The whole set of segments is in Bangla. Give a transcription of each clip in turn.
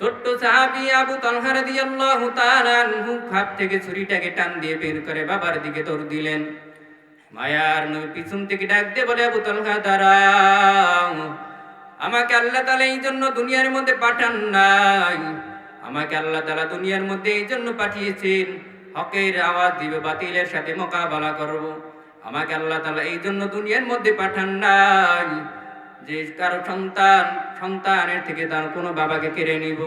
ছোট্ট সাহাবি আবু তালহা রাদিয়াল্লাহু তাআলা আনহু খাপ থেকে ছুরিটাকে টান দিয়ে বের করে বাবার দিকে দৌড় দিলেন। মায়ার নবী পিছন থেকে ডাক দিয়ে বলে, আবু তালহা, দাঁড়াও। আমাকে আল্লাহ তাআলা এই জন্য দুনিয়ার মধ্যে পাঠান নাই। আমাকে আল্লাহ তাআলা দুনিয়ার মধ্যে এই জন্য পাঠিয়েছেন। হকের আওয়াজ দিবে, বাতিলের সাথে মোকাবেলা করব। আমাকে আল্লাহ তাআলা এই জন্য দুনিয়ার মধ্যে পাঠান নাই। যে কারও সন্তান, সন্তানের থেকে তার কোনো বাবাকে কেড়ে নিব।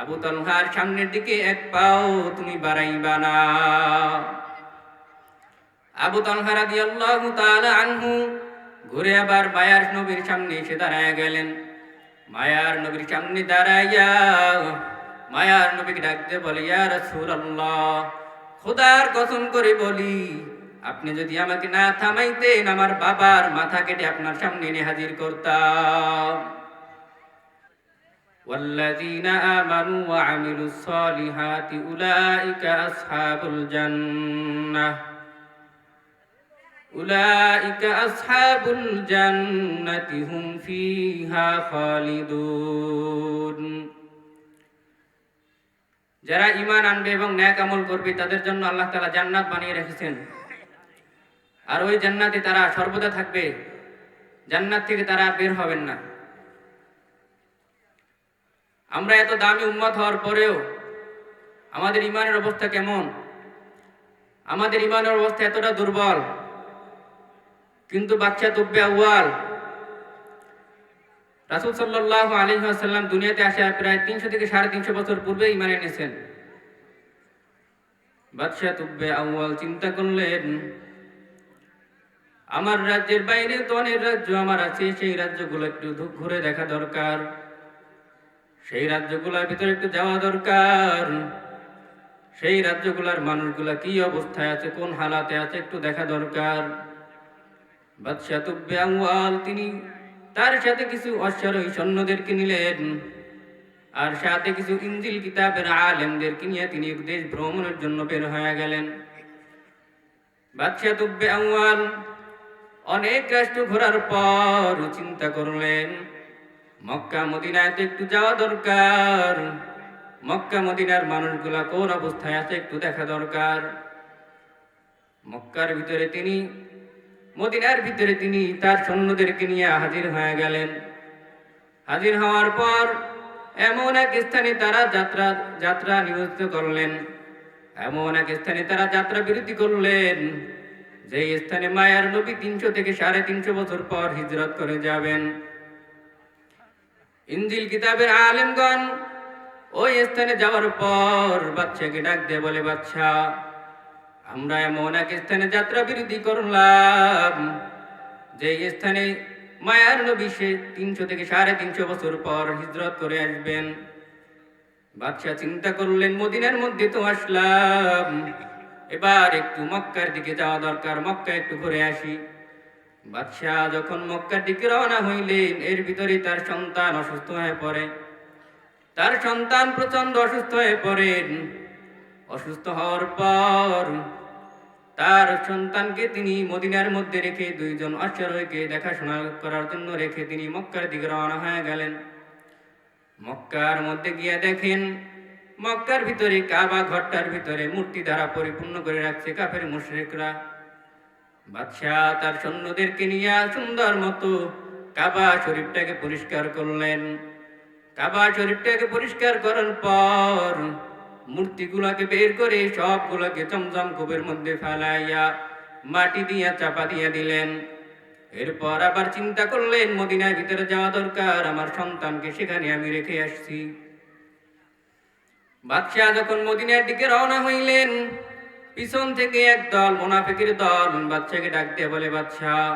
আবু তলহার সামনের দিকে এক পাও তুমি বাড়াইবা না। আবু তলহা রাদিয়াল্লাহু তাআলা আনহু ঘুরে আবার মায়ার নবীর সামনে এসে দাঁড়ায় গেলেন। মায়ার নবীর সামনে দাঁড়াইয়া মায়ার নবীকে ডাকতে বলে, ইয়া রাসূলুল্লাহ, খোদার কসম করে বলি আপনি যদি আমাকে না থামাইতেন আমার বাবার মাথা কেটে আপনার সামনে এনে হাজির করতাম والذين آمنوا وعملوا الصالحات أولئك أصحاب الجنة أولئك أصحاب الجنة هم فيها خالدون যারা ঈমান আনবে এবং ন্যাক আমল করবে তাদের জন্য আল্লাহ তাআলা জান্নাত বানিয়ে রেখেছেন আর ওই জান্নাতে তারা সর্বদা থাকবে। জান্নাত থেকে তারা বের হবেন না। আমরা এত দামি উম্মত হওয়ার পরেও আমাদের ইমানের অবস্থা কেমন? আমাদের ইমানের অবস্থা এতটা দুর্বল। কিন্তু বাচ্চা তুব্বে আউয়াল। রাসুল সাল্লাহ সাল্লাম দুনিয়াতে আসা প্রায় তিনশো থেকে সাড়ে তিনশো বছর পূর্বে ইমান এনেছেন। বাদশাহ তুব্বে আউয়াল চিন্তা করলেন আমার রাজ্যের বাইরে তো অনেক রাজ্য আমার আছে, সেই রাজ্যগুলো একটু ঘুরে দেখা দরকার। সেই রাজ্যগুলোর ভিতরে একটু যাওয়া দরকার। সেই রাজ্যগুলোর মানুষগুলা কি অবস্থায় আছে, কোন হালাতে আছে, একটু দেখা দরকার। বাদশাহ আউয়াল, তিনি তার সাথে কিছু অশ্বারোহী সৈন্যদেরকে নিলেন। আর সাথে কিছু ইঞ্জিল কিতাবের আলেমদেরকে নিয়ে তিনি দেশ ভ্রমণের জন্য বের হয়ে গেলেন। বাদশাহ আউয়াল অনেক রাষ্ট্র ঘোরার পর চিন্তা করলেন, মক্কা, মদিনায় তো একটু যাওয়া দরকার। মক্কা, মদিনার মানুষগুলা কোন অবস্থায় আছে একটু দেখা দরকার। মক্কার ভিতরে তিনি, মদিনার ভিতরে তিনি তার সৈন্যদেরকে নিয়ে হাজির হয়ে গেলেন। হাজির হওয়ার পর এমন এক স্থানে তারা যাত্রা যাত্রা নিয়োজিত করলেন। এমন এক স্থানে তারা যাত্রা বিরতি করলেন। যে স্থানে মায়ার নবী তিনশো থেকে সাড়ে তিনশো বছর পর হিজরত করে যাবেন। ইঞ্জিল কিতাবের আলেমগণ ওই স্থানে যাওয়ার পর বাচ্চাকে ডাক দিয়ে বলে বাচ্চা আমরা এমন এক স্থানে যাত্রা বিরতি করলাম, যে স্থানে মায়ার নবী সে তিনশো থেকে সাড়ে তিনশো বছর পর হিজরত করে আসবেন। বাদশাহ চিন্তা করলেন, মদিনার মধ্যে তো আসলাম। এবার একটু মক্কার দিকে যাওয়া দরকার মক্কা একটু ঘুরে আসি। বাদশাহ যখন মক্কার দিকে রওনা হইলেন, এর ভিতরে তার সন্তান অসুস্থ হয়ে পড়ে। তার সন্তান প্রচণ্ড অসুস্থ হয়ে পড়েন। অসুস্থ হওয়ার পর তার সন্তানকে তিনি মদিনার মধ্যে রেখে দুইজন অশ্বারোহীকে দেখাশোনা করার জন্য রেখে তিনি মক্কার দিকে রওনা হয়ে গেলেন। মক্কার মধ্যে গিয়ে দেখেন মক্কার ভিতরে, কাবা ঘরটার ভিতরে মূর্তি দ্বারা পরিপূর্ণ করে রাখছে কাফের মুশরিকরা। বাদশাহ তার সৈন্যদেরকে নিয়ে সুন্দর মতো কাবা শরীফটাকে পরিষ্কার করলেন। কাবা শরীফটাকে পরিষ্কার করার পর মূর্তিগুলাকে বের করে সবগুলোকে চমচম কূপের মধ্যে ফেলাইয়া মাটি দিয়া, চাপা দিয়া দিলেন। এরপর আবার চিন্তা করলেন, মদিনার ভিতরে যাওয়া দরকার, আমার সন্তানকে সেখানে আমি রেখে আসছি। বাদশাহ যখন মদিনার দিকে রওনা হইলেন, পিছন থেকে এক দল মোনাফিকের দল বাচ্চাকে ডাক দিয়ে বলে, বাদশাহ,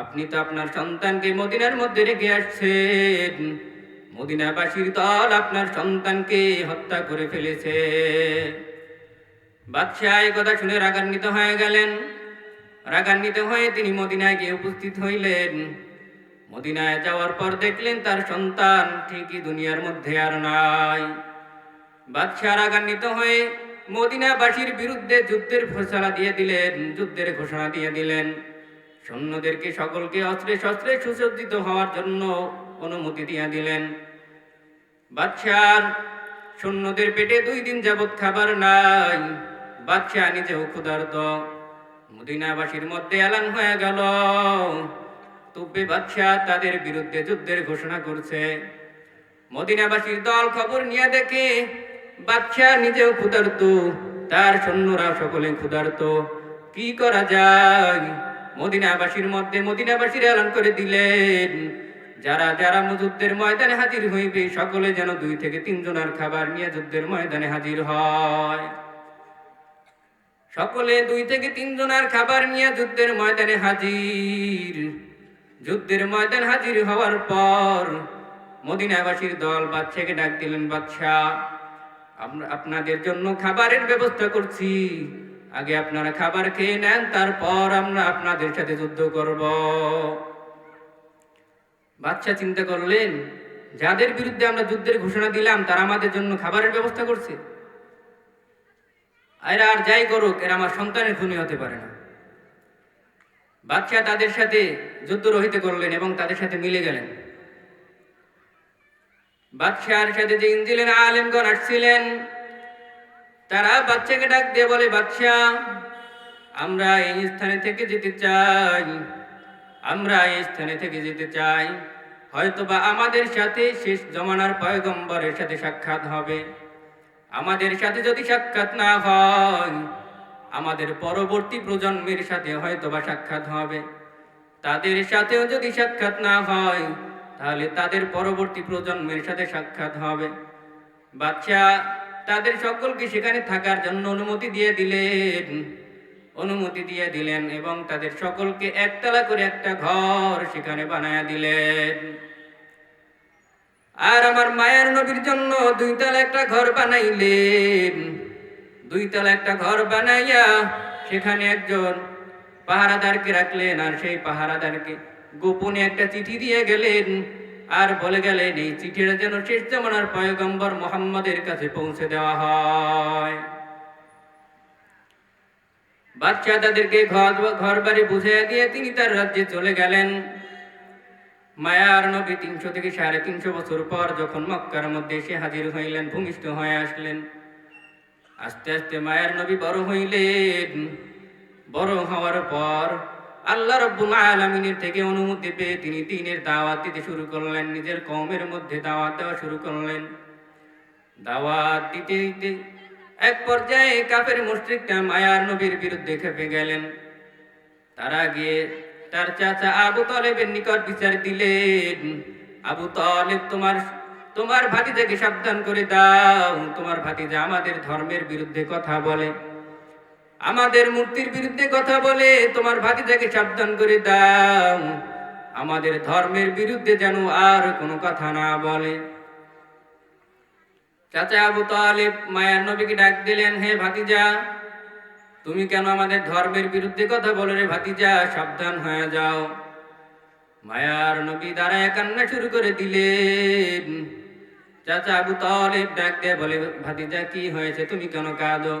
আপনি তো আপনার সন্তানকে মদিনার মধ্যে রেখে আসছেন। মদিনাবাসীর দল আপনার সন্তানকে হত্যা করে ফেলেছে। বাদশাহ এই কথা শুনে রাগান্বিত হয়ে গেলেন। রাগান্বিত হয়ে তিনি মদিনায় গিয়ে উপস্থিত হইলেন। মদিনায় যাওয়ার পর দেখলেন তার সন্তান ঠিকই দুনিয়ার মধ্যে আর নাই। বাদশাহ রাগান্বিত হয়ে মদিনাবাসীর বিরুদ্ধে যুদ্ধের ঘোষণা দিয়ে দিলেন, যুদ্ধের ঘোষণা দিয়ে দিলেন। সৈন্যদেরকে সকলকে অস্ত্রে শস্ত্রে সুসজ্জিত হওয়ার জন্য অনুমতি দিয়ে দিলেন। বাদশার সৈন্যদের পেটে দুই দিন যাবৎ খাবার নাই, বাদশাহ নিজেও ক্ষুধার্ত। মদিনাবাসীর মধ্যে এলান হয়ে গেল। তুব্বে বাদশাহ তাদের বিরুদ্ধে যুদ্ধের ঘোষণা করছে। মদিনাবাসীর দল খবর নিয়ে দেখে বাদশাহ নিজেও ক্ষুধার্ত, তার সৈন্যরা সকলে ক্ষুধার্ত। কি করা যায়? মদিনাবাসীর মধ্যে মদিনাবাসীর এলান করে দিলেন। যারা যারা যুদ্ধের ময়দানে হাজির হইবে, সকলে যেন দুই থেকে তিনজনের খাবার নিয়ে যুদ্ধের ময়দানে হাজির হয়। সকলে দুই থেকে তিনজনের খাবার নিয়ে যুদ্ধের ময়দানে হাজির। যুদ্ধের ময়দান হাজির হওয়ার পর মদিনাবাসীর দল বাদশাকে ডাক দিলেন বাদশাহ আমরা আপনাদের জন্য খাবারের ব্যবস্থা করছি। আগে আপনারা খাবার খেয়ে নেন, তারপর আমরা আপনাদের সাথে যুদ্ধ করব। বাচ্চা চিন্তা করলেন, যাদের বিরুদ্ধে আমরা যুদ্ধের ঘোষণা দিলাম, তারা আমাদের জন্য খাবারের ব্যবস্থা করছে। এরা আর যাই করুক, এরা আমার সন্তানের খুনি হতে পারে না। বাচ্চা তাদের সাথে যুদ্ধ রহিত করলেন এবং তাদের সাথে মিলে গেলেন। বাদশাহর সাথে যে ইঞ্জিলের আলেমগণ আসছিলেন, তারা বাচ্চাকে ডাক দিয়ে বলে বাদশাহ আমরা এই স্থানে থেকে যেতে চাই, আমরা এই স্থানে থেকে যেতে চাই। হয়তোবা আমাদের সাথে শেষ জমানার পয়গম্বরের সাথে সাক্ষাৎ হবে। আমাদের সাথে যদি সাক্ষাৎ না হয়, আমাদের পরবর্তী প্রজন্মের সাথে হয়তোবা সাক্ষাৎ হবে। তাদের সাথেও যদি সাক্ষাৎ না হয় তাহলে তাদের পরবর্তী প্রজন্মের সাথে সাক্ষাৎ হবে। বাচ্চা তাদের সকলকে সেখানে থাকার জন্য অনুমতি দিয়ে দিলেন। অনুমতি দিয়ে দিলেন এবং তাদের সকলকে একতলা করে একটা ঘর সেখানে বানায়া দিলেন। আর আমার মায়ের নবীর জন্য দুইতলা একটা ঘর বানাইলেন। দুইতলা একটা ঘর বানাইয়া সেখানে একজন পাহারাদারকে রাখলেন আর সেই পাহারাদারকে গোপনে একটা চিঠি দিয়ে গেলেন। আর বলে গেলেন, এই চিঠিটা যেন শেষ জামানার পয়গম্বর মোহাম্মদের কাছে পৌঁছে দেওয়া হয়। বাদশাহ তাদেরকে ঘর ঘর বাড়ি বুঝিয়ে দিয়ে তিনি তার রাজ্যে চলে গেলেন। মায়ার নবী তিনশো থেকে সাড়ে তিনশো বছর পর যখন মক্কার মধ্যে এসে হাজির হইলেন, ভূমিষ্ঠ হয়ে আসলেন। আস্তে আস্তে মায়ার নবী বড় হইলেন। বড় হওয়ার পর আল্লাহ রব্বুল আলমিনের থেকে অনুমতি পেয়ে তিনি দিনের দাওয়াত দিতে শুরু করলেন, নিজের কমের মধ্যে দাওয়াত দেওয়া শুরু করলেন। দাওয়াত দিতে দিতে এক পর্যায়ে কাফের মুশরিকটা মায়ার নবীর বিরুদ্ধে খেপে গেলেন। তারা গিয়ে তার চাচা আবু তলেবের নিকট বিচার দিলেন, আবু তলেব, তোমার তোমার ভাতিজাকে সাবধান করে দাও। তোমার ভাতিজা আমাদের ধর্মের বিরুদ্ধে কথা বলে। আমাদের মূর্তির বিরুদ্ধে কথা বলে তোমার ভাতিজাকে সাবধান করে দাও। আমাদের ধর্মের বিরুদ্ধে যেন আর কোনো কথা না বলে। চাচা আবু তালেব মায়ার নবীকে ডাক দিলেন, হে ভাতিজা, তুমি কেন আমাদের ধর্মের বিরুদ্ধে কথা বলো রে ভাতিজা? সাবধান হয়ে যাও। মায়ার নবী দাঁড়ায় কান্না শুরু করে দিলেন। চাচা আবু তালেব ডাক দিয়ে বলে, ভাতিজা, কি হয়েছে? তুমি কেন কাঁদো?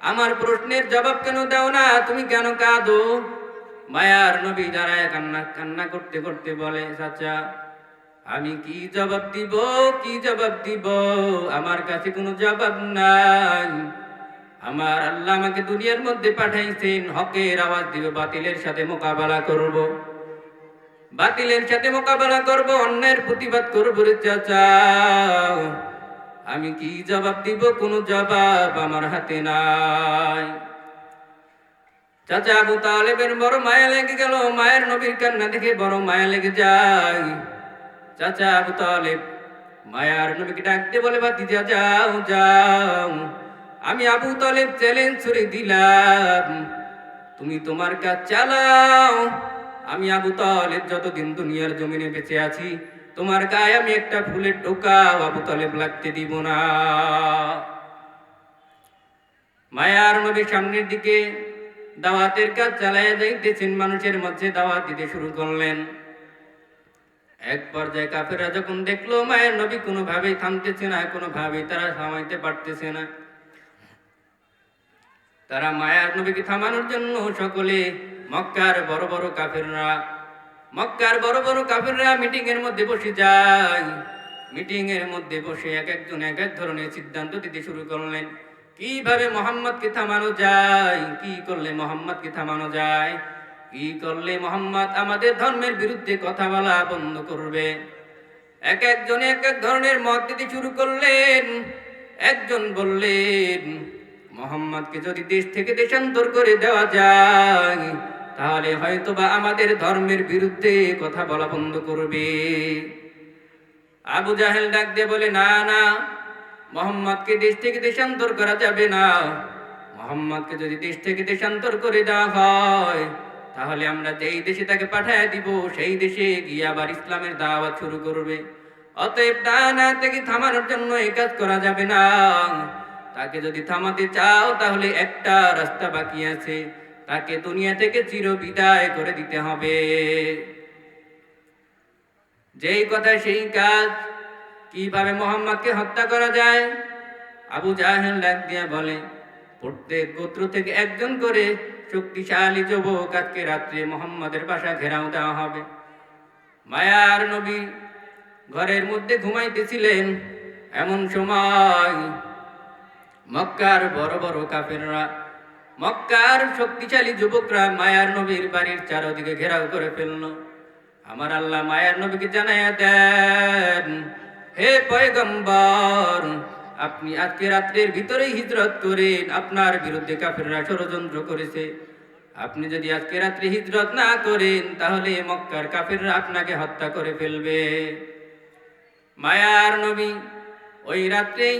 আমার প্রশ্নের জবাব কেন দাও না? তুমি কেন কাঁদো? মায়ার নবী দাঁড়ায় কান্না কান্না করতে করতে বলে, চাচা, আমি কি জবাব দিব? কি জবাব দিব? আমার কাছে কোনো জবাব নাই। আমার আল্লাহ আমাকে দুনিয়ার মধ্যে পাঠাইছেন, হকের আওয়াজ দিবে, বাতিলের সাথে মোকাবেলা করব। বাতিলের সাথে মোকাবেলা করব, অন্যের প্রতিবাদ করব রে চাচা। আমি কি জবাব দিব? কোনো জবাব আমার হাতে নাই। চাচা আবু তালেবের বড় মায়া লেগে গেল, মায়ের নবীর কান্না দেখে বড় মায়া লেগে যায়। চাচা আবু তালেব মায়ার নবীকে ডাকতে বলে ভাতিজা যাও যাও। আমি আবু তালেব চ্যালেঞ্জ ছুড়ে দিলাম। তুমি তোমার কাজ চালাও। আমি আবু তালেব যতদিন দুনিয়ার জমিনে বেঁচে আছি তোমার গায়ে আমি একটা ফুলের টোকা আবু তালেব লাগতে দিব না। মায়ার নবীর সামনের দিকে দাওয়াতের কাজ চালাইয়া যাইতেছেন, মানুষের মধ্যে দাওয়াত দিতে শুরু করলেন। এক পর্যায়ে কাফেরা যখন দেখল, মায়ের নবী কোনোভাবেই থামতেছে না, কোনোভাবেই তারা থামাইতে পারতেছে না। তারা মায়ার নবীকে থামানোর জন্য সকলে মক্কার বড় বড় কাফেররা মক্কার বড় বড় কাফেররা মিটিং এর মধ্যে বসে যায়। মিটিং এর মধ্যে বসে এক একজন এক এক ধরনের সিদ্ধান্ত দিতে শুরু করলেন। কীভাবে মোহাম্মদকে থামানো যায়? কি করলে মোহাম্মদকে থামানো যায়? কি করলে মোহাম্মদ আমাদের ধর্মের বিরুদ্ধে কথা বলা বন্ধ করবে? এক একজন এক এক ধরনের মত দিতে শুরু করলেন। একজন বললেন, মোহাম্মদকে যদি দেশ থেকে দেশান্তর করে দেওয়া যায় তাহলে হয়তোবা আমাদের ধর্মের বিরুদ্ধে কথা বলা বন্ধ করবে। আবু জাহেল ডাক দিয়ে বলে, না না, মোহাম্মদকে দেশ থেকে দেশান্তর করা যাবে না। মোহাম্মদকে যদি দেশ থেকে দেশান্তর করে দেওয়া হয়, তাহলে আমরা যেই দেশে তাকে পাঠায় দিব, সেই দেশে গিয়ে আবার ইসলামের দাওয়াত শুরু করবে। অতএব দানা থেকে থামানোর জন্য এই কাজ করা যাবে না। তাকে যদি থামাতে চাও, তাহলে একটা রাস্তা বাকি আছে। তাকে দুনিয়া থেকে চির বিদায় করে দিতে হবে। যেই কথা সেই কাজ কীভাবে মোহাম্মদকে হত্যা করা যায়? আবু জাহেল দিয়া বলে, প্রত্যেক গোত্র থেকে একজন করে শক্তিশালী যুবক আজকে রাত্রে মোহাম্মদের বাসা ঘেরাও দেওয়া হবে। মায়ার নবী ঘরের মধ্যে ঘুমাইতেছিলেন। এমন সময় মক্কার বড় বড় কাফেররা মক্কার শক্তিশালী যুবকরা মায়ার নবীর বাড়ির চারদিকে ঘেরাও করে ফেলল। আমার আল্লাহ মায়ার নবীকে জানাইয়া দেন, হে পয়গম্বর, আপনি আজকে রাত্রের ভিতরেই হিজরত করেন। আপনার বিরুদ্ধে কাফেররা ষড়যন্ত্র করেছে। আপনি যদি আজকে রাত্রে হিজরত না করেন, তাহলে মক্কার কাফেররা আপনাকে হত্যা করে ফেলবে। মায়ার নবী ওই রাত্রেই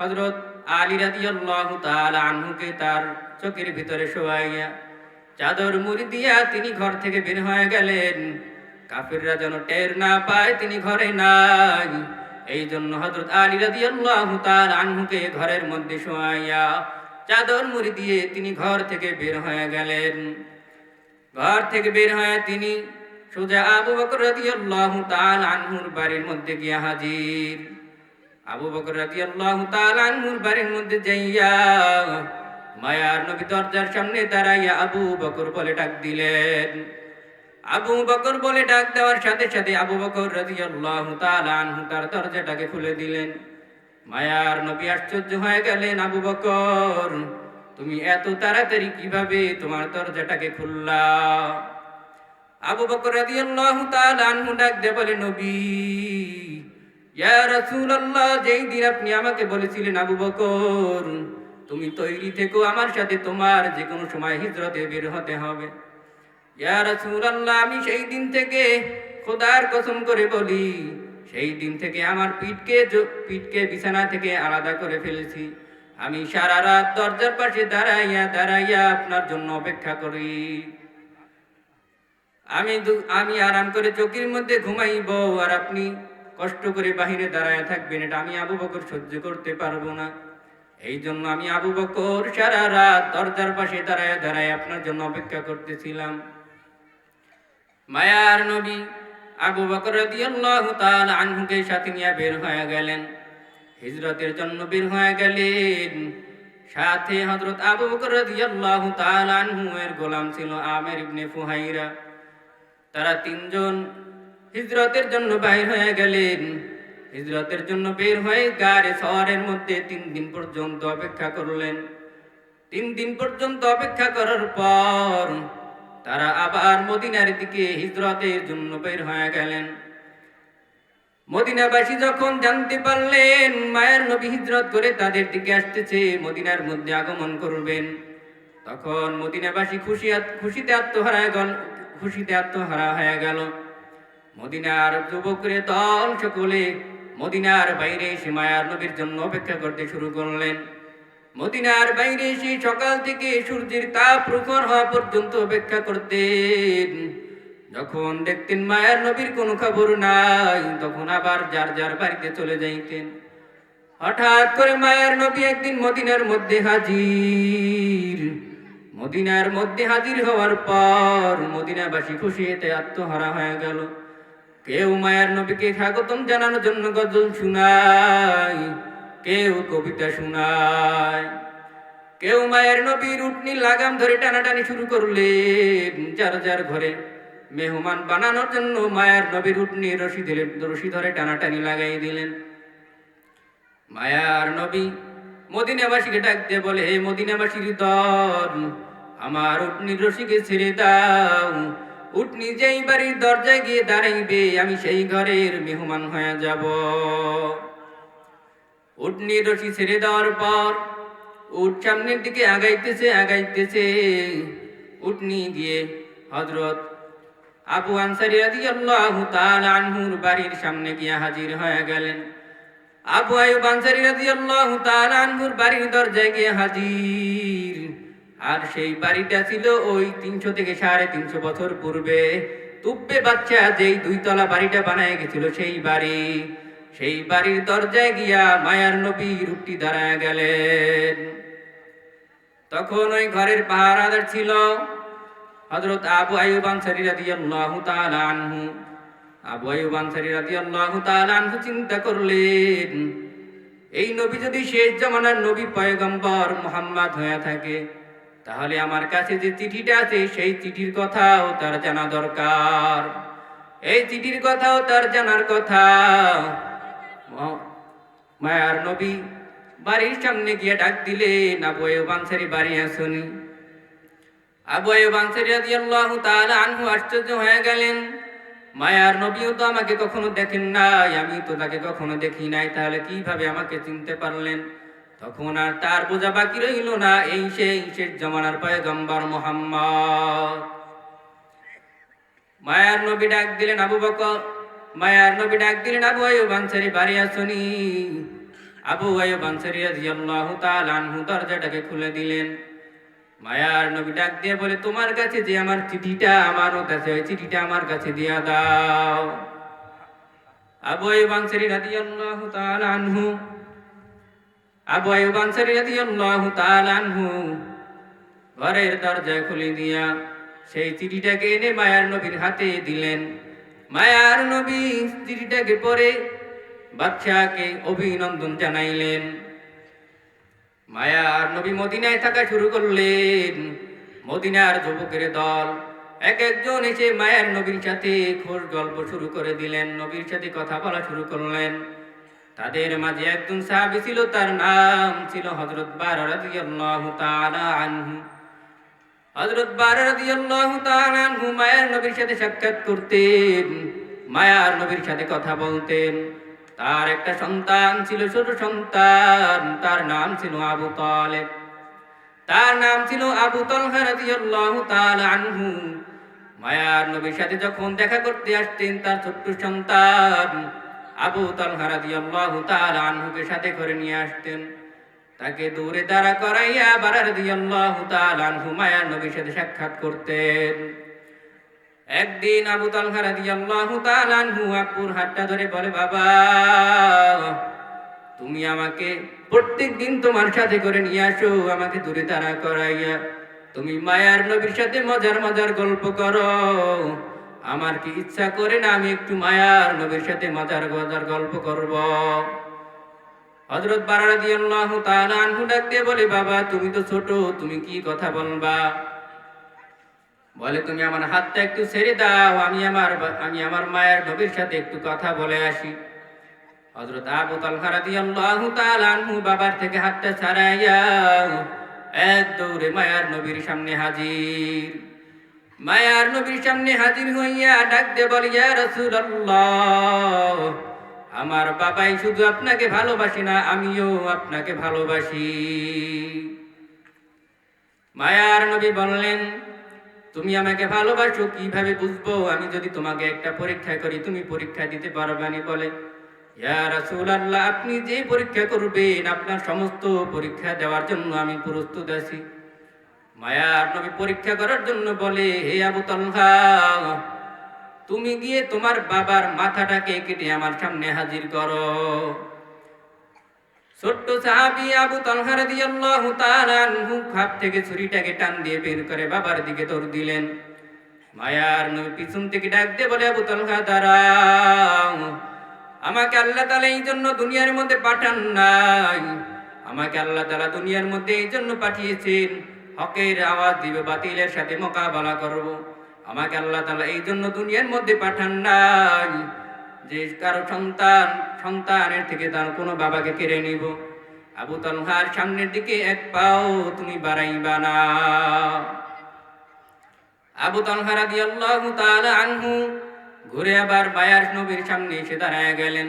হজরত আলী রাদিয়াল্লাহু তাআলা আনহুকে তার চোখের ভিতরে শোয়াইয়া চাদর মুড়ি দিয়া তিনি ঘর থেকে বের হয়ে গেলেন। কাফিররা যেন টের না পায় তিনি ঘরে নাই। এই জন্য হজরত আলী রাদিয়াল্লাহু তাআলা আনহুকে ঘরের মধ্যে শোয়াইয়া চাদর মুড়ি দিয়ে তিনি ঘর থেকে বের হয়ে গেলেন। ঘর থেকে বের হয়ে তিনি সোজা আবু বকর রাদিয়াল্লাহু তাআলা আনহুর বাড়ির মধ্যে গিয়া হাজির। আবু বকর রাদিয়াল্লাহু তাআলা আনহুর বাড়ির মধ্যে যাইয়া মায়ার নবী দরজার সামনে দাঁড়াইয়া আবু বকর বলে ডাক দিলেন। আবু বকর বলে ডাক দেওয়ার সাথে সাথে আবু বকর রাদিয়াল্লাহু তাআলা আনহু তার দরজাটাকে খুলে দিলেন। মায়ার নবী আশ্চর্য হয়ে গেলেন আবু বকর, তুমি এত তাড়াতাড়ি কীভাবে তোমার দরজাটাকে খুললা? আবু বকর রাদিয়াল্লাহু তাআলা আনহু ডাক দিয়ে বলে, নবী, ইয়া রাসূলুল্লাহ, যেই দিন আপনি আমাকে বলেছিলেন আবু বকর তুমি তৈরি থেকো আমার সাথে, তোমার যে কোনো সময় হিজরতে বের হতে হবে। আমি সেই দিন থেকে খোদার কসম করে বলি, সেই দিন থেকে আমার পিঠকে পিঠকে বিছানা থেকে আলাদা করে ফেলেছি। আমি সারা রাত দরজার পাশে দাঁড়াইয়া দাঁড়াইয়া আপনার জন্য অপেক্ষা করি। আমি আমি আরাম করে চোখের মধ্যে ঘুমাইব আর আপনি কষ্ট করে বাহিরে দাঁড়ায় থাকবেন, এটা আমি আবু বকর সহ্য করতে পারব না। এই জন্য আমি আবু বকর সারা রাত দরজার পাশে দাঁড়ায় দাঁড়ায় আপনার জন্য অপেক্ষা করতেছিলাম। মায়ার নবী আবু বকর আনহুকে সাথে নিয়ে বের হয়ে গেলেন। হিজরতের জন্য বের হয়ে গেলেন। সাথে হযরত আবু বকর রাদিয়াল্লাহু তাআলা আনহু এর গোলাম ছিল আমের ইবনে ফুহাইরা। তারা তিনজন হিজরতের জন্য বাইর হয়ে গেলেন। হিজরতের জন্য বের হয়ে গাড়ি শহরের মধ্যে তিন দিন পর্যন্ত অপেক্ষা করলেন। তিন দিন পর্যন্ত অপেক্ষা করার পর তারা আবার মদিনার দিকে হিজরতের জন্য বের হয়ে গেলেন। মদিনাবাসী যখন জানতে পারলেন মায়ের নবী হিজরত করে তাদের দিকে আসতেছে, মদিনার মধ্যে আগমন করবেন। তখন মদিনাবাসী খুশি খুশিতে আত্মহারা গেল, খুশিতে আত্মহারা হয়ে গেল। মদিনার যুবকরে দল সকলে মদিনার বাইরে এসে মায়ার নবীর জন্য অপেক্ষা করতে শুরু করলেন। মদিনার বাইরে এসে সকাল থেকে সূর্যের তাপ প্রখর হওয়া পর্যন্ত অপেক্ষা করতেন। যখন দেখতেন মায়ার নবীর কোনো খবর নাই, তখন আবার যার যার বাড়িতে চলে যাইতেন। হঠাৎ করে মায়ার নবী একদিন মদিনার মধ্যে হাজির। মদিনার মধ্যে হাজির হওয়ার পর মদিনাবাসী খুশি এতে আত্মহারা হয়ে গেল। কেউ মায়ার নবীকে স্বাগতম জানানোর জন্য গজল শুনায়, কেউ কবিতা শুনায়। কেউ মায়ের নবীর উটনি লাগাম ধরে টানাটানি শুরু করলেন, যার যার ঘরে মেহমান বানানোর জন্য মায়ার নবীর উটনি রশি দিলেন, রশি ধরে টানাটানি লাগাই দিলেন। মায়ার নবী মদিনাবাসীকে ডাক দিয়ে বলে, হে মদিনাবাসীর দল, আমার উটনির রশিকে ছেড়ে দাও উটনি যেই বাড়ির দরজায় গিয়ে দাঁড়াইবে, আমি সেই ঘরের মেহমান হয়ে যাব। উটনি রশি ছেড়ে দেওয়ার পর উট সামনের দিকে আগাইতেছে আগাইতেছে। উটনি গিয়ে হজরত আবু আনসারি রাদিয়াল্লাহু তাআলা আনহুর বাড়ির সামনে গিয়ে হাজির হয়ে গেলেন। আবু আয়ুব আনসারি রাদিয়াল্লাহু তাআলা আনহুর বাড়ির দরজায় গিয়ে হাজির। আর সেই বাড়িটা ছিল ওই তিনশো থেকে সাড়ে তিনশো বছর পূর্বে। তুব্বে বাচ্চা যেই দুইতলা বাড়িটা বানায় গেছিল সেই বাড়ি। সেই বাড়ির দরজায় গিয়া মায়ার নবী রুটি দাঁড়ায় গেলেন। তখন ওই ঘরের পাহারাদার ছিল হজরত আবু আইয়ুব আনসারী রাদিয়াল্লাহু তাআলা আনহু। আবু আইয়ুব আনসারী রাদিয়াল্লাহু তাআলা আনহু চিন্তা করলেন, এই নবী যদি শেষ জামানার নবী পয়গম্বর মুহাম্মদ হয়ে থাকে তাহলে আমার কাছে যে চিঠিটা আছে, সেই চিঠির কথাও তার জানা দরকার। এই চিঠির কথাও তার জানার কথা। মায়ার নবী বাড়ির সামনে গিয়ে ডাক দিলেন আবু আইয়ুব আনসারী বাড়ি আসুনি। আবু আইয়ুব আনসারী রাদিয়াল্লাহু তাআলা আনহু আশ্চর্য হয়ে গেলেন, মায়ার নবীও তো আমাকে কখনো দেখেন নাই আমি তো তাকে কখনো দেখি নাই, তাহলে কীভাবে আমাকে চিনতে পারলেন? তখন আর তার বোঝা বাকি রইল না, এই সেই শেষ জমানার পয়গম্বর মোহাম্মদ। মায়ার নবী ডাক দিলেন, আবু বকর, মায়ার নবী ডাক দিলেন, আবু আইয়ুব আনসারী, বাড়ি আসুনি। আবু আইয়ুব আনসারী রাদিয়াল্লাহু তাআলা আনহু দরজাটাকে খুলে দিলেন। মায়ার নবী ডাক দিয়ে বলে, তোমার কাছে যে আমার চিঠিটা, আমারও কাছে, ওই চিঠিটা আমার কাছে দিয়া দাও। আবু আইয়ুব আনসারী রাদিয়াল্লাহু তাআলা আনহু আবু আইয়ুব আনসারী রাদিয়াল্লাহু তাআলা আনহু ঘরের দরজা খুলে দিয়া সেই চিঠিটাকে এনে মায়ার নবীর হাতে দিলেন। মায়ার নবী চিঠিটাকে পড়ে বাদশাহকে অভিনন্দন জানাইলেন। মায়ার নবী মদিনায় থাকা শুরু করলেন। মদিনার যুবকের দল এক একজন এসে মায়ার নবীর সাথে খোঁজ গল্প শুরু করে দিলেন। নবীর সাথে কথা বলা শুরু করলেন। তাদের মাঝে একজন সাহাবী ছিল, তার নাম ছিল হযরত বার রাদিয়াল্লাহু তাআলা আনহু। হযরত বার রাদিয়াল্লাহু তাআলা আনহু মায়ার নবীর সাথে সাক্ষাৎ করতেন, মায়ার নবীর সাথে কথা বলতেন। তার একটা সন্তান ছিল, ছোট সন্তান, তার নাম ছিল আবু তালেব। তার নাম ছিল আবু তলহা রাদিয়াল্লাহু তাআলা আনহু। মায়ার নবীর সাথে যখন দেখা করতে আসতেন, তার ছোট্ট সন্তান আবু তালহা রাদিয়াল্লাহু তাআলা আনহুকে সাথে করে নিয়ে আসতেন। তাকে দূরে দাঁড়া করাইয়া বারা রাদিয়াল্লাহু তাআলা আনহু মায়ার নবীর সাথে সাক্ষাৎ করতেন। একদিন আবু তালহা রাদিয়াল্লাহু তাআলা আনহু আপুর হাতটা ধরে বলে, বাবা, তুমি আমাকে প্রত্যেক দিন তোমার সাথে করে নিয়ে আসো, আমাকে দূরে দাঁড়া করাইয়া। তুমি মায়ার নবীর সাথে মজার মজার গল্প করো। আমার কি ইচ্ছা করে না আমি একটু মায়ার নবীর সাথে মাজার মজার গল্প করব? হযরত বারা রাদিয়াল্লাহু তাআলা আনহু ডাক দিয়ে বলে, বাবা, তুমি তো ছোট, তুমি কি কথা বলবা? বলে, তুমি আমার হাতটা একটু ছেড়ে দাও, আমি আমার আমি আমার মায়ের নবীর সাথে একটু কথা বলে আসি। হযরত আবু তালহা রাদিয়াল্লাহু তাআলা আনহু বাবার থেকে হাতটা ছাড়াইয়া এক দৌড়ে মায়ার নবীর সামনে হাজির। মায়ার নবীর সামনে হাজির হইয়া ডাক দিয়ে বলে, ইয়া রাসূলুল্লাহ, আমার বাবাই শুধু আপনাকে ভালোবাসে না, আমিও আপনাকে ভালোবাসি। মায়ার নবী বললেন, তুমি আমাকে ভালোবাসো, কীভাবে বুঝব? আমি যদি তোমাকে একটা পরীক্ষা করি, তুমি পরীক্ষা দিতে পারবানি বলে, ইয়া রাসূলুল্লাহ, আপনি যে পরীক্ষা করবেন, আপনার সমস্ত পরীক্ষা দেওয়ার জন্য আমি প্রস্তুত আছি। মায়ার নবী পরীক্ষা করার জন্য বলে, হে আবু তালহা, তুমি গিয়ে তোমার বাবার মাথাটাকে কেটে আমার সামনে হাজির করো। ছোট্ট সাহাবি আবু তালহা রাদিয়াল্লাহু তাআলা খাপ থেকে ছুরিটাকে টান দিয়ে বের করে বাবার দিকে দৌড় দিলেন। মায়ার নবী পিছন থেকে ডাক দিয়ে বলে, আবু তালহা, দাঁড়াও। আমাকে আল্লাহ তাআলা এই জন্য দুনিয়ার মধ্যে পাঠান নাই। আমাকে আল্লাহ তাআলা দুনিয়ার মধ্যে এই জন্য পাঠিয়েছেন। হকের আওয়াজ দিবে বাতিলের সাথে মোকাবেলা করব। আমাকে আল্লাহ তালা এই জন্য দুনিয়ার মধ্যে পাঠান নাই যে কারও সন্তান, সন্তানের থেকে তার কোনো বাবাকে কেড়ে নিব। আবু তালহার সামনের দিকে এক পাও তুমি বাড়াইবা না। আবু তালহা রাদিয়াল্লাহু তাআলা আনহু ঘুরে আবার মায়ার নবীর সামনে এসে দাঁড়ায় গেলেন।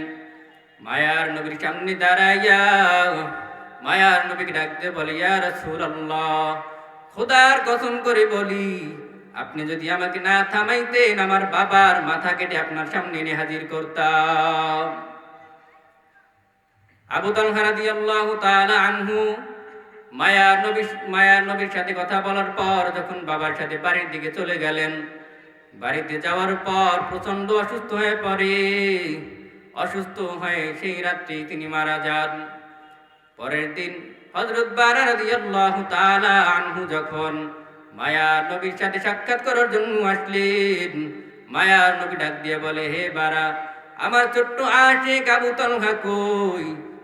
মায়ার নবীর সামনে দাঁড়াইয়া মায়ার নবীকে ডাকতে বলে, ইয়া রাসূলুল্লাহ খোদার কসম করে বলি, আপনি যদি আমাকে না থামাইতেন, আমার বাবার মাথা কেটে আপনার সামনে এনে হাজির করতাম। আবু তালহা রাদিয়াল্লাহু তাআলা আনহু মায়ার নবী, মায়ার নবীর সাথে কথা বলার পর যখন বাবার সাথে বাড়ির দিকে চলে গেলেন, বাড়িতে যাওয়ার পর প্রচণ্ড অসুস্থ হয়ে পড়ে। অসুস্থ হয়ে সেই রাত্রি তিনি মারা যান। পরের দিন হযরত বারা রাদিয়াল্লাহু তাআলা আনহু যখন মায়ার নবীর সাথে সাক্ষাৎ করার জন্য আসলেন, মায়ার নবী ডাক দিয়ে বলে, হে বারা, আমার ছোট্ট আশেক আবু তালহা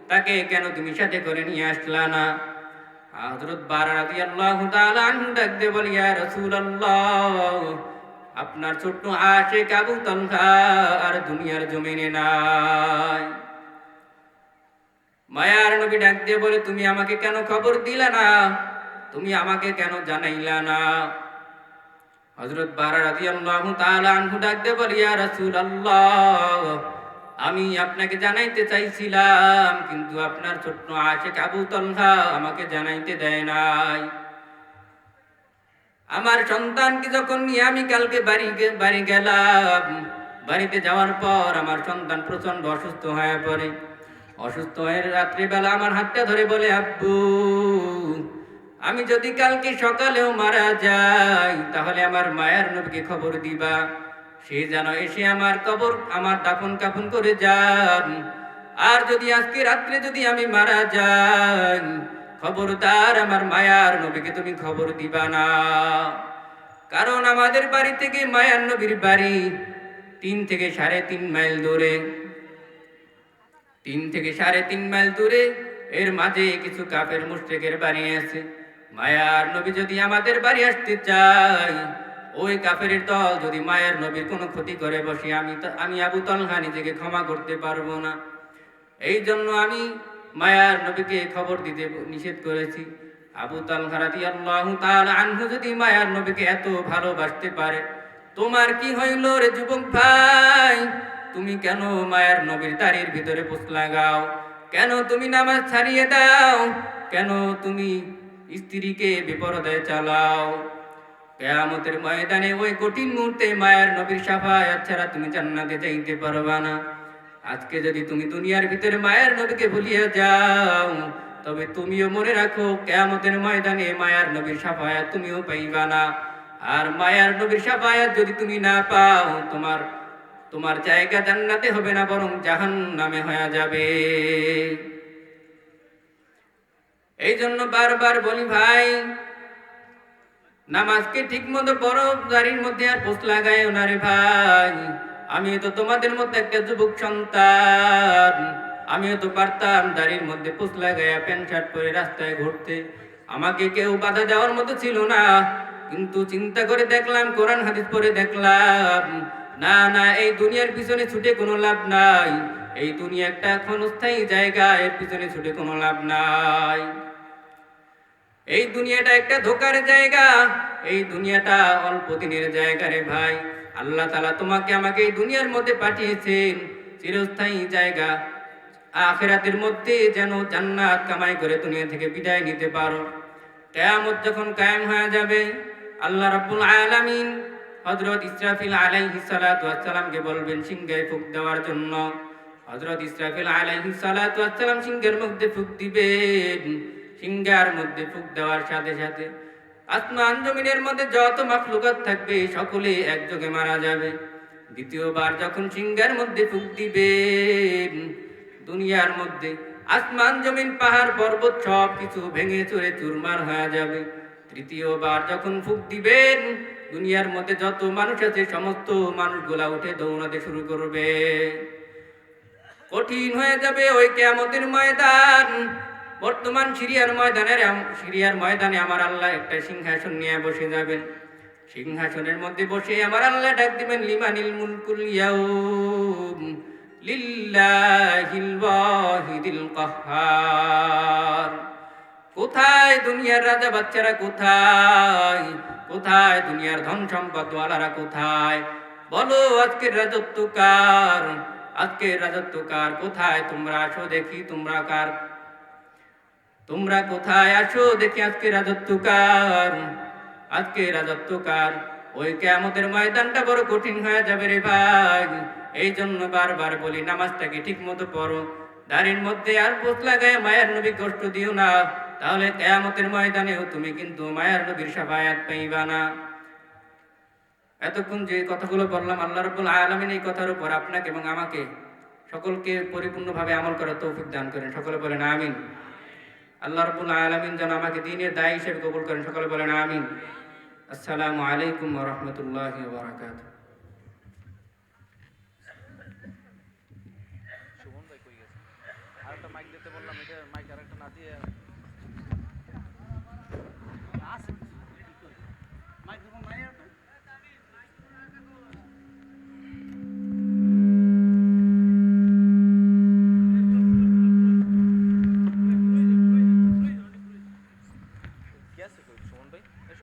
তাকে কেন তুমি সাথে করে নিয়ে আসলা না? হযরত বারা রাদিয়াল্লাহু তাআলা আনহু ডাক দিয়ে বলে, ইয়া রাসূলুল্লাহ, আপনার ছোট্ট আশেক আবু তালহা আর দুনিয়ার জমিনে নাই। মায়ার নবী ডাক দিয়ে বলে, তুমি আমাকে কেন খবর দিলা না? তুমি আমাকে কেন জানাইলা না? হযরত বারা রাদিয়াল্লাহু তাআলা আনহু ডাক দিয়ে বলে, ইয়া রাসূলুল্লাহ, আমি আপনাকে জানাইতে চাইছিলাম, কিন্তু আপনার ছোট্ট আশেক আবু তলহা আমাকে জানাইতে দেয় নাই। আমার সন্তানকে যখন নিয়ে আমি কালকে বাড়ি বাড়ি গেলাম, বাড়িতে যাওয়ার পর আমার সন্তান প্রচণ্ড অসুস্থ হয়ে পড়ে। অসুস্থ হয়ে রাত্রিবেলা আমার হাতটা ধরে বলে, আব্বু, আমি যদি কালকে সকালেও মারা যাই, তাহলে আমার মায়ের নবীকে খবর দিবা। সে যেন এসে আমার কবর, আমার দাফন কাফন করে যান। আর যদি আজকে রাত্রে যদি আমি মারা যাই, খবরদার আমার মায়ার নবীকে তুমি খবর দিবা না। কারণ আমাদের বাড়ি থেকে মায়ার নবীর বাড়ি তিন থেকে সাড়ে তিন মাইল দূরে। তিন থেকে সাড়ে তিন মাইল দূরে এর মাঝে কিছু কাফের মুশরিকের বাড়ি আছে। মায়ার নবী যদি আমাদের বাড়ি আসতে চাই ওই কাফের দল যদি মায়ের নবীর কোনো ক্ষতি করে বসে, আমি আমি আবু তলহা নিজেকে ক্ষমা করতে পারব না। এই জন্য আমি মায়ার নবীকে খবর দিতে নিষেধ করেছি। আবু তালহা রাদিয়াল্লাহু তাআলা আনহু যদি মায়ার নবীকে এত ভালোবাসতে পারে, তোমার কি হইল রে যুবক ভাই? তুমি কেন মায়ের নবীর তারির ভিতরে পোস্ট লাগাও? কেন তুমি নামাজ ছাড়িয়ে দাও? কেন তুমি স্ত্রীকে বিপরদায় চালাও? কেয়ামতের ময়দানে ওই কঠিন মুহূর্তে মায়ের নবীর সাফায়াত ছাড়া তুমি জান্নাতে যাইতে পারবা না। আজকে যদি তুমি দুনিয়ার ভিতরে মায়ের নবীকে ভুলিয়ে যাও, তবে তুমিও মনে রাখো, কেয়ামতের ময়দানে মায়ার নবীর সাফায়াত তুমিও পাইবা না। আর মায়ার নবীর সাফায়াত যদি তুমি না পাও, তোমার তোমার জায়গা জান্নাতে হবে না, বরং জাহান নামে হয়ে যাবে। এই জন্য বারবার বলি ভাই, নামাজকে ঠিক মতো পড়ো গাড়ির মধ্যে আর পোস্ট লাগায় ওনারে ভাই। আমি তো তোমাদের মধ্যে একটা যুবক সন্তান। আমিও তো পারতাম দাড়ির মধ্যে পোস্ট লাগাইয়া প্যান্ট শার্ট পরে রাস্তায় ঘুরতে। আমাকে কেউ বাধা দেওয়ার মতো ছিল না, কিন্তু চিন্তা করে দেখলাম, কোরআন হাদিস পরে দেখলাম। না না, এই দুনিয়ার পিছনে ছুটে কোনো লাভ নাই। এই দুনিয়া একটা ক্ষণস্থায়ী জায়গা, এর পিছনে ছুটে কোনো লাভ নাই। এই দুনিয়াটা একটা ধোকার জায়গা, এই দুনিয়াটা অল্প দিনের জায়গা রে ভাই। আল্লাহ তালা তোমাকে আমাকে এই দুনিয়ার মধ্যে পাঠিয়েছেন, চিরস্থায়ী জায়গা। আখেরাতের মধ্যে যেন জান্নাত কামাই করে দুনিয়া থেকে বিদায় নিতে পারো। কেয়ামত যখন কায়েম হয়ে যাবে, আল্লাহ রাব্বুল আলামিন হযরত ইসরাফিল আলাইহিস সালাতু ওয়াস সালামকে বলবেন, সিংহায় ফুক দেওয়ার জন্য। হযরত ইসরাফিল ওয়াস সালাম সিংহের মধ্যে ফুক দিবেন। সিংহার মধ্যে ফুক দেওয়ার সাথে সাথে আসমান জমিনের মধ্যে যত মাখলুকাত থাকবে, সকলে একযোগে মারা যাবে। দ্বিতীয়বার যখন সিংহার মধ্যে ফুক দিবেন, দুনিয়ার মধ্যে আসমান, জমিন, পাহাড়, পর্বত সব কিছু ভেঙে চুরে চুরমার হয়ে যাবে। তৃতীয়বার যখন ফুক দিবেন দুনিয়ার মধ্যে যত মানুষ আছে, সমস্ত মানুষগুলা উঠে দৌড়াতে শুরু করবে। কঠিন হয়ে যাবে ওই কেয়ামতের ময়দান। বর্তমান সিরিয়ার ময়দানের সিরিয়ার ময়দানে আমার আল্লাহ একটা সিংহাসন নিয়ে বসে যাবেন। সিংহাসনের মধ্যে বসে আমার আল্লাহ ডাক দিবেন, লিমানিল মুলকুল ইয়াউম লিল্লাহিল ওয়াহিদিল কাহ্হার কোথায় দুনিয়ার রাজা বাচ্চারা? কোথায়? কোথায়? দুনিয়ার ধন সম্পদ ওয়ালারা কোথায়? বলো আজকের রাজত্ব কার আজকের রাজত্ব কার কোথায়? তোমরা আসো দেখি, তোমরা কার? তোমরা কোথায় আসো দেখি আজকে রাজত্ব কার আজকে রাজত্ব কার ওই কেয়ামতের ময়দানটা বড় কঠিন হয়ে যাবে রে ভাই। এই জন্য বারবার বলি, নামাজটাকে ঠিক মতো পড়ো। দাড়ির মধ্যে আর পোত লাগায় মায়ের নবী কষ্ট দিও না। তাহলে কেয়ামতের ময়দানেও তুমি কিন্তু মায়ের নবীর সাফায়াত পাইবা না। এতক্ষণ যে কথাগুলো বললাম, আল্লাহ রব্বুল আলমিন এই কথার উপর আপনাকে এবং আমাকে সকলকে পরিপূর্ণভাবে আমল করার তৌফিক দান করেন। সকলে বলেন আমিন। আল্লাহ রব্বুল আলমিন যেন আমাকে দিনের দায় হিসেবে কবুল করেন। সকলে বলেন আমিন। আসসালামু আলাইকুম রহমতুল্লাহ বারাকাত